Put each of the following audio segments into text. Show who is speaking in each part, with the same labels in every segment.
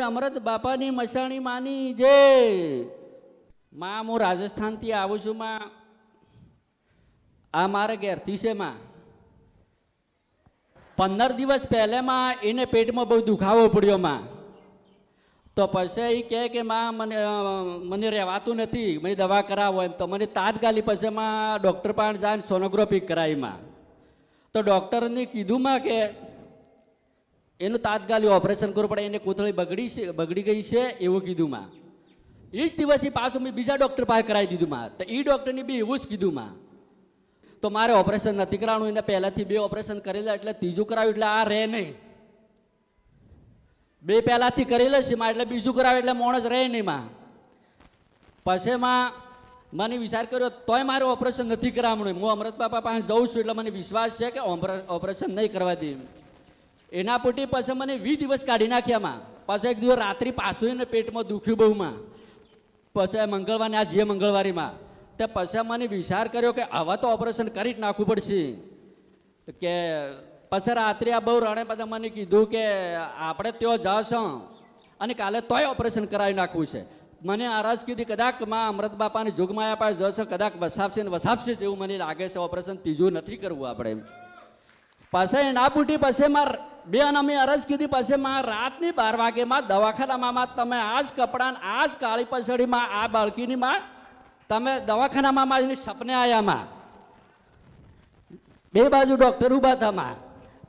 Speaker 1: અમરત બાપાની મસાણી માની જે. માં, હું રાજસ્થાનથી આવું છું, માં. આ મારે ઘેરથી છે, માં. પંદર દિવસ પહેલેમાં એને પેટમાં બહુ દુખાવો પડ્યો, માં. તો પછી એ કે, માં, મને મને રહેવાતું નથી. મેં દવા કરાવો. એમ તો મને તાત્કાલિક પછી, માં, ડૉક્ટર પાસે જાય સોનોગ્રાફી કરાવી, માં. તો ડૉક્ટરને કીધું, માં, કે એનું તાત્કાલિક ઓપરેશન કરવું પડે, એને કોથળી બગડી છે, બગડી ગઈ છે એવું કીધું માં. એ જ દિવસે પાછું મેં બીજા ડૉક્ટર પાસે કરાવી દીધું માં. તો એ ડૉક્ટરને બી એવું જ કીધું માં. તો મારે ઓપરેશન નથી કરાવવાનું, એને પહેલાંથી બે ઓપરેશન કરેલા એટલે ત્રીજું કરાવ્યું એટલે આ રહે નહીં. બે પહેલાંથી કરેલા છે માં એટલે બીજું કરાવે એટલે મોણસ રહે નહીં માં. પછી મને વિચાર કર્યો, તોય મારે ઓપરેશન નથી કરાવવાનું. હું અમૃત બાપા પાસે જઉં છું એટલે મને વિશ્વાસ છે કે ઓપરે- ઓપરેશન નહીં કરવા દે. એના પોટી પછી મને વીસ દિવસ કાઢી નાખ્યા આમાં પાછા એક દિવસ રાત્રિ પાછું એને પેટમાં દુખ્યું બહુ માં પછી મંગળવારે આ જે મંગળવારીમાં. તે પછી મને વિચાર કર્યો કે આવા તો ઓપરેશન કરી જ નાખવું પડશે. કે પછી રાત્રે આ બહુ રણે પછી મને કીધું કે આપણે ત્યાં જશું. અને કાલે તોય ઓપરેશન કરાવી નાખવું છે. મને આરાજ કીધી કદાચમાં અમૃત બાપાની જોગમાયા પાસે જશે કદાચ વસાવશે ને વસાવશે જેવું મને લાગે છે. ઓપરેશન ત્રીજું નથી કરવું આપણે. પછી એના પૂટી પછી માર બે અમે અરજ કીધી પછી માં રાતની બાર વાગેમાં દવાખાનામાં તમે આ જ કપડાં આ જ કાળી પછડીમાં આ બાળકીની માં તમે દવાખાનામાં એની સપને આયામાં બે બાજુ ડૉક્ટર ઊભા હતા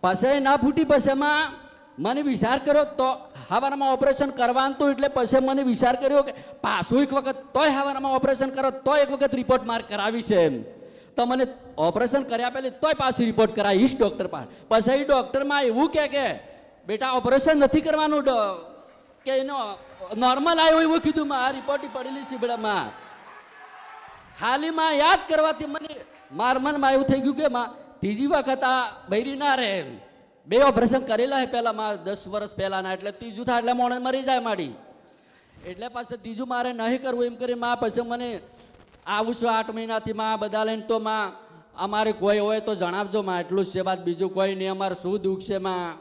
Speaker 1: પછી ના ફૂટી પછી માં મને વિચાર કર્યો તો હવારમાં ઓપરેશન કરવાનું હતું એટલે પછી મને વિચાર કર્યો કે પાછું એક વખત તોય હવારમાં ઓપરેશન કરો તો એક વખત રિપોર્ટ માર્ક કરાવી છે એમ. તો મને ઓપરેશન કર્યા પહેલી તોય પાછી રિપોર્ટ કરાય, ઈશ ડૉક્ટર પાસે. પછી ડૉક્ટરમાં એવું કહે કે, બેટા ઓપરેશન નથી કરવાનું કે એનો નોર્મલ આવ્યો એવું કીધું માં. આ રિપોર્ટ પડેલી છે બેડામાં હાલીમાં યાદ કરવાથી મને માર મનમાં એવું થઈ ગયું કે માં, ત્રીજી વખત આ બૈરી ના રહે બે ઓપરેશન કરેલા હે પહેલા માં, દસ વર્ષ પહેલાના, એટલે ત્રીજું થાય એટલે મોણે મરી જાય માડી એટલે પાછું ત્રીજું મારે નહીં કરવું એમ કરી માં, પછી મને આવું છું આઠ મહિનાથી માં બધા લઈને તો માં, અમારે કોઈ હોય તો જણાવજો માં, એટલું જ છે બાદ બીજું કોઈ નહીં, અમારે શું દુઃખ છે માં?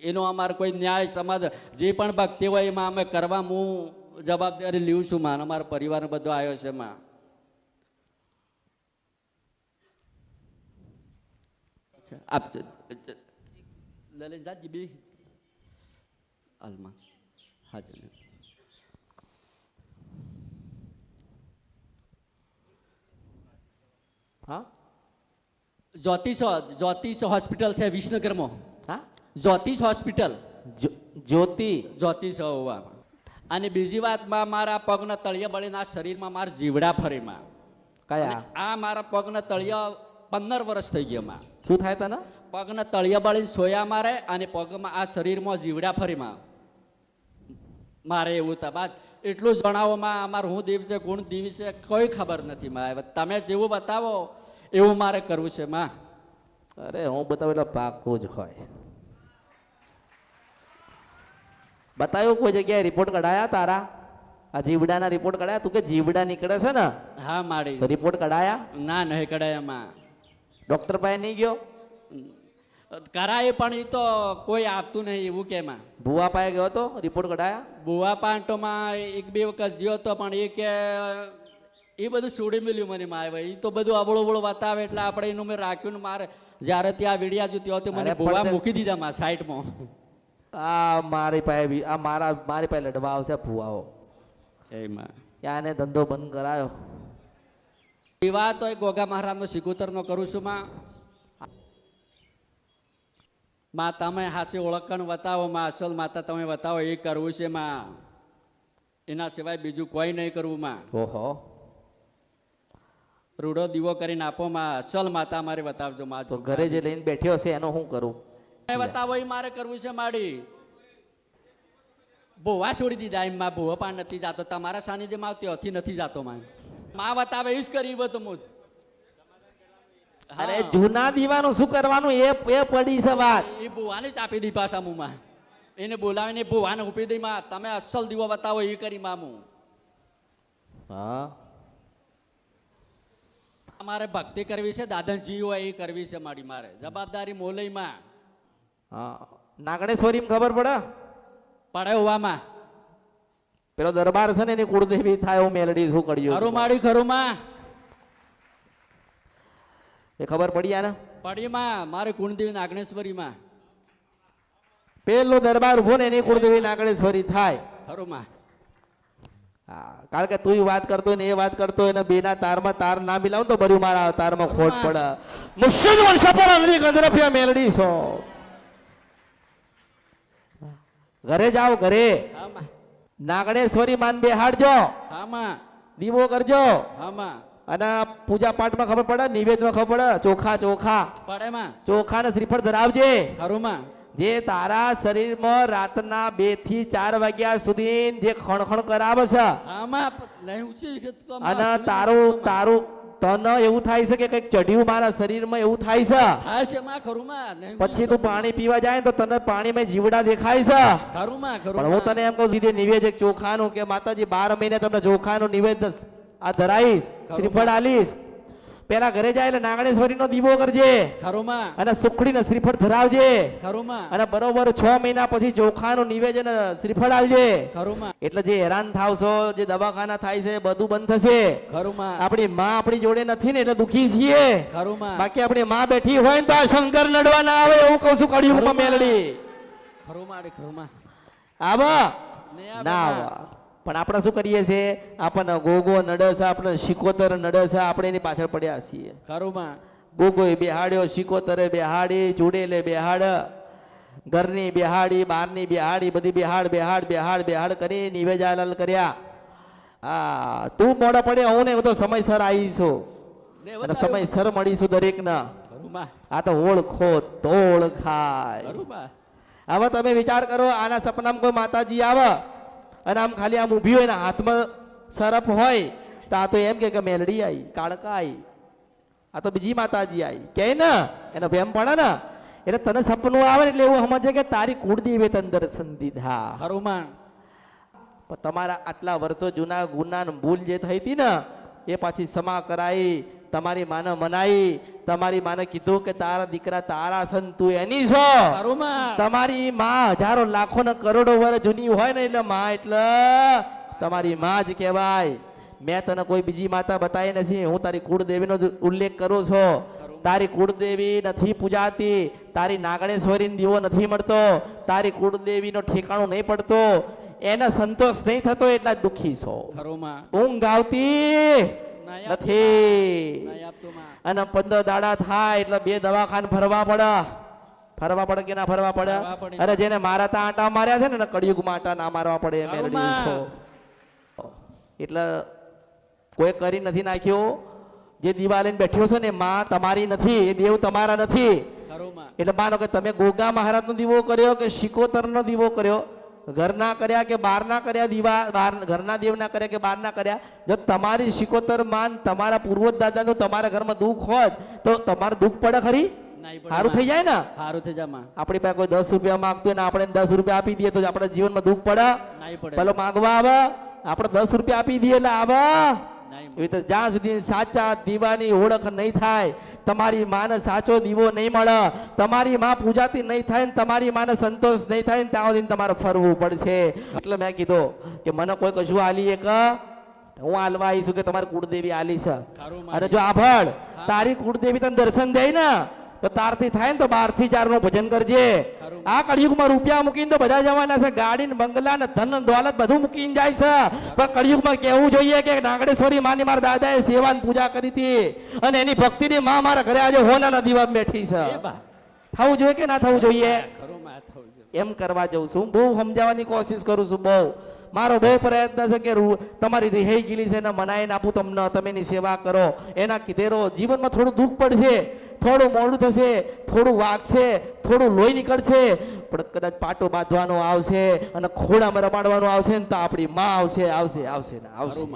Speaker 1: એનો અમારે કોઈ ન્યાય, સમાજ, જે પણ ભક્તિ હોય એમાં અમે કરવા હું જવાબદારી લઉં છું માં અમારો પરિવાર બધો આવ્યો છે માં. આપ લલિત જાજી બી હાલમાં હાજર
Speaker 2: હા?
Speaker 1: જ્યોતિષ જ્યોતિષ હોસ્પિટલ છે વિસનગરમાં.
Speaker 2: હા?
Speaker 1: જ્યોતિષ હોસ્પિટલ.
Speaker 2: જ્યોતિ.
Speaker 1: જ્યોતિષ અને બીજી વાતમાં મારા પગના તળિયા બળીના શરીરમાં મારા જીવડા ફરીમાં.
Speaker 2: કયા?
Speaker 1: આ મારા પગના તળિયા પંદર વર્ષ થઈ ગયા માં.
Speaker 2: શું થાય તને?
Speaker 1: પગના તળિયા બળીને સોયા મારે અને પગમાં આ શરીરમાં જીવડા ફરીમાં. મારે એવું હતા બાદ એટલું જણાવોમાં અમારું હું દેવ છે ગુણ દેવી છે કોઈ ખબર નથી મારે તમે જેવું બતાવો એવું મારે કરવું છે માં?
Speaker 2: અરે હું બતાવું એટલે પાકું જ હોય. બતાવ્યું કોઈ જગ્યાએ? રિપોર્ટ કઢાયા તારા? આ જીવડાના રિપોર્ટ કઢાયા? તું કે જીવડા નીકળે છે ને?
Speaker 1: હા
Speaker 2: મારી. રિપોર્ટ કઢાયા?
Speaker 1: ના નહીં કડાયામાં
Speaker 2: ડોક્ટર પાસે નહીં ગયો?
Speaker 1: કરાય પણ એ તો કોઈ આપતું નહીં એવું કેમાં
Speaker 2: ભુવા પાસે ગયો તો રિપોર્ટ કઢાયા?
Speaker 1: બુવા પાંટોમાં એક બે વખત જ્યો તો પણ એ કે એ બધું છોડી મેલ્યું મને મારે એ તો બધું અબળો અબળો બતાવે એટલે આપણે એનું મેં રાખ્યું ને મારે જ્યારે ત્યાં વીડિયા જોતી ત્યાં મને ભૂવા મૂકી દીધા માં સાઈડમાં.
Speaker 2: આ મારી પાસે બી- આ મારા મારી પાસે લડવા આવશે ભુવાઓ.
Speaker 1: એમાં
Speaker 2: યાને ધંધો બંધ કરાયો.
Speaker 1: વિવાહ તો એ ગોગા મહારાજનો સિગુતરનો કરું છું માં. માં તમે હાસી ઓળખણ બતાવો માં અસલ માતા તમે બતાવો એ કરવું છે માં. એના સિવાય બીજું કોઈ નહીં કરવું માં.
Speaker 2: ઓહો.
Speaker 1: રૂડો દીવો કરીને આપો માં અસલ માતા મારે બતાવજો માં
Speaker 2: તો ઘરે જે લઈને બેઠ્યો છે એનો શું કરું?
Speaker 1: બતાવો એ મારે કરવું છે માડી. ભોવા છોડી દીધા એમ માં ભોવા પણ નથી જાતો. તમારા સાનિધ્યમાં આવતી હતી નથી જાતો માં માં બતાવે એ જ કરી બધું હું
Speaker 2: અરે જૂના દીવાનું શું કરવાનું? એ એ પડી છે વાત.
Speaker 1: એ ભોવાને જ આપી દી પાછા મુમાં એને બોલાવીને ભુવાને ઉપી દઈ માં તમે અસલ દીવો બતાવો એ કરી મામું
Speaker 2: હા.
Speaker 1: મારે ભક્તિ કરવી છે દાદાજી હોય એ કરવી છે મારી મારે. જવાબદારી મોલઈમાં
Speaker 2: હા નાગણેશ્વરી ખબર પડે?
Speaker 1: પડે હોવામાં
Speaker 2: પેલો દરબાર છે ને એની કુળદેવી થાય હું મેલડી શું
Speaker 1: ખરું
Speaker 2: કર્યું
Speaker 1: માડી ખરું માં
Speaker 2: એ ખબર પડી યાર
Speaker 1: પડી માં મારે કુળદેવી નાગણેશ્વરીમાં.
Speaker 2: પેલો દરબાર ઊભો ને એની કુળદેવી નાગણેશ્વરી થાય.
Speaker 1: ખરું માં
Speaker 2: હા કારણ કે તું વાત કરતો ને એ વાત કરતો ને બેના તારમાં તાર ના મિલાવ તો બર્યું મારા તારમાં ખોટ પડે. મુશ્કેલ વર્ષ પર અંગરી ગંદરફિયા મેલડી છો. ઘરે જાઓ ઘરે.
Speaker 1: હા
Speaker 2: નાગણેશ્વરી માન બેહાડજો.
Speaker 1: હાડજો માં
Speaker 2: દીવો કરજો.
Speaker 1: હા
Speaker 2: અને પૂજા પાઠમાં ખબર પડે? નિવેદમાં ખબર પડે? ચોખા ચોખા. ચોખા ને શ્રીફળ ધરાવજે.
Speaker 1: ખરું માં.
Speaker 2: જે તારા શરીરમાં રાતના બેથી ચાર વાગ્યા સુધી જે ખણખણ કરાવે છે. અને તારું તારું તને એવું થાય છે કે કંઈક ચઢ્યું મારા શરીરમાં એવું થાય છે? પછી તું પાણી પીવા જાય તો તને પાણીમાં જીવડા દેખાય છે. પણ હું તને એમ કહું સીધે નિવેદક ચોખાનું કે માતાજી બાર મહિને તમને ચોખાનું નિવેદ આ ધરાઈશ શ્રીફળ આલીશ. પેલા ઘરે જાય એટલે નાગણેશ્વરીનો દીવો કરજે.
Speaker 1: ખરોમાં.
Speaker 2: અને સુખડી ને શ્રીફળ ધરાવજે.
Speaker 1: ખરોમાં.
Speaker 2: અને બરોબર છ મહિના પછી ચોખાનું નિવેદન શ્રીફળ આવજે.
Speaker 1: ખરોમાં.
Speaker 2: એટલે જે હેરાન થાવશો જે દવાખાના થાય છે બધું બંધ થશે.
Speaker 1: ખરોમાં.
Speaker 2: આપણી માં આપણી જોડે નથી ને એટલે દુખી છીએ.
Speaker 1: ખરોમાં.
Speaker 2: બાકી આપણી માં બેઠી હોય ને તો આ શંકર નડવા ના આવે એવું કહું છું કડિયુગમાં
Speaker 1: ખરું માં.
Speaker 2: મેલડી.
Speaker 1: ખરોમાં ખરોમાં.
Speaker 2: આવ. ના. આવ. પણ આપણે શું કરીએ છીએ? આપણને ગોગો નડે આપણે શિકોતર નડે આપણે એની પાછળ પડ્યા છીએ.
Speaker 1: ખરુમાં.
Speaker 2: ગોગોએ બેહાડ્યો શિકોતરે બેહાડી ચૂડેલે બેહાડ ઘરની બેહાડી બહારની બેહાડી બધી બેહાડ બેહાડ બેહાડ બેહાડ કરી નિવેજાલાલ કર્યા. હા તું મોડા પડે હું ને હું તો સમયસર આવીશું
Speaker 1: ને
Speaker 2: અને સમયસર મળીશું દરેકના. આ તો ઓળખો તો ઓળખાય
Speaker 1: ખરું માં
Speaker 2: હવે તમે વિચાર કરો આના સપનામાં કોઈ માતાજી આવે? અને આમ ખાલી આમ ઊભી હોય ને હાથમાં સરપ હોય તો આ તો એમ કે મેલડી આવી કાળકા આવી આ તો બીજી માતાજી આવી કે ને? એનો ભેમ પડે ને. એટલે તને સપનું આવે એટલે એવું સમજે કે તારી કુળદેવે તને દર્શન દીધા હરુમાન તમારા આટલા વર્ષો જૂના ગુના ભૂલ જે થઈ હતી ને એ પાછી ક્ષમા કરાઈ તમારી માને મનાઈ તમારી માને કીધું કે તારા દીકરા તારા સન તું એની છો. તમારી માં હજારો લાખો ને કરોડો વર્ષ જૂની હોય ને એટલે માં એટલે તમારી માં જ કહેવાય. મેં તને કોઈ બીજી માતા બતાવી નથી. હું તારી કુળદેવીનો ઉલ્લેખ કરું છું. તારી. કુળદેવી નથી પૂજાતી. તારી નાગણેશ્વરી દીવો નથી મળતો. તારી કુળદેવીનો ઠેકાણું નહીં પડતો. એને સંતોષ નહીં થતો એટલા દુઃખી છો. ઊંઘ આવતી. નથી. અને પંદર દાડા થાય એટલે બે દવાખાન ભરવા પડે. ફરવા પડે કે ના ફરવા પડે? અરે જેને મારા તા આટા માર્યા છે ને કળિયુગમાં આટા ના મારવા પડે એમ. એટલે કોઈ કરી નથી નાખ્યો. જે દીવા લઈને બેઠ્યો છે ને માં તમારી નથી એ દેવ તમારા નથી. એટલે માનો કે તમે ગોગા મહારાજ નો દીવો કર્યો કે શિકોતર નો દીવો કર્યો? ઘરના કર્યા કે બહારના કર્યા દીવા બહાર ઘરના દેવના કર્યા કે બહારના કર્યા? જો તમારી શિકોતર માન તમારા પૂર્વજ દાદાનું તમારા ઘરમાં દુઃખ હોત તો તમારે દુઃખ પડે ખરી? સારું થઈ જાય ને?
Speaker 1: સારું થઈ જાય
Speaker 2: આપણી પાસે કોઈ દસ રૂપિયા માંગતું હોય ને આપણે દસ રૂપિયા આપી દઈએ તો આપણા જીવનમાં દુઃખ પડે. પેલો માંગવા આવે આપણે દસ રૂપિયા આપી દઈએ એટલે આવે. એવી જ્યાં સુધી સાચા દીવાની ઓળખ નહીં થાય તમારી માને સાચો દીવો નહીં મળે તમારી માં પૂજાતી નહીં થાય ને તમારી માને સંતોષ નહીં થાય ને ત્યાં સુધી તમારે ફરવું પડશે. એટલે મેં કીધું કે મને કોઈ કશું આલી એક હું આલવા આવીશું કે તમારી કુળદેવી આલી છે. અને જો આભળ તારી કુળદેવી તને દર્શન દે ને તો તારથી થાય ને તો બારથી ચારનું ભજન કરજે. આ કળિયુગમાં રૂપિયા મૂકીને તો બધા જવાના છે. ગાડી ને બંગલા ને ધન ને દોલત બધું મૂકીને જાય છે. પણ કળિયુગમાં કેવું જોઈએ કે નાગડેશ્વરી માની મારા દાદાએ સેવા પૂજા કરી હતી. અને એની ભક્તિની માં મારા ઘરે આજે હોના દીવા બેઠી છે. થવું જોઈએ કે ના થવું જોઈએ. એમ કરવા જઉં છું. બહુ સમજાવવાની કોશિશ કરું છું બહુ. મારો બહુ પ્રયત્ન છે કે તમારી રિહાઈ ગીલી છે એને મનાઈને આપું તમને તમે એની સેવા કરો. એના કીધેરો જીવનમાં થોડું દુઃખ પડશે. થોડું મોડું થશે, થોડું વાગશે, થોડું લોહી નીકળશે, પણ કદાચ પાટો બાંધવાનો આવશે અને ખોડામાં રમાડવાનો આવશે ને તો આપણી માં આવશે આવશે આવશે ને, આવશે.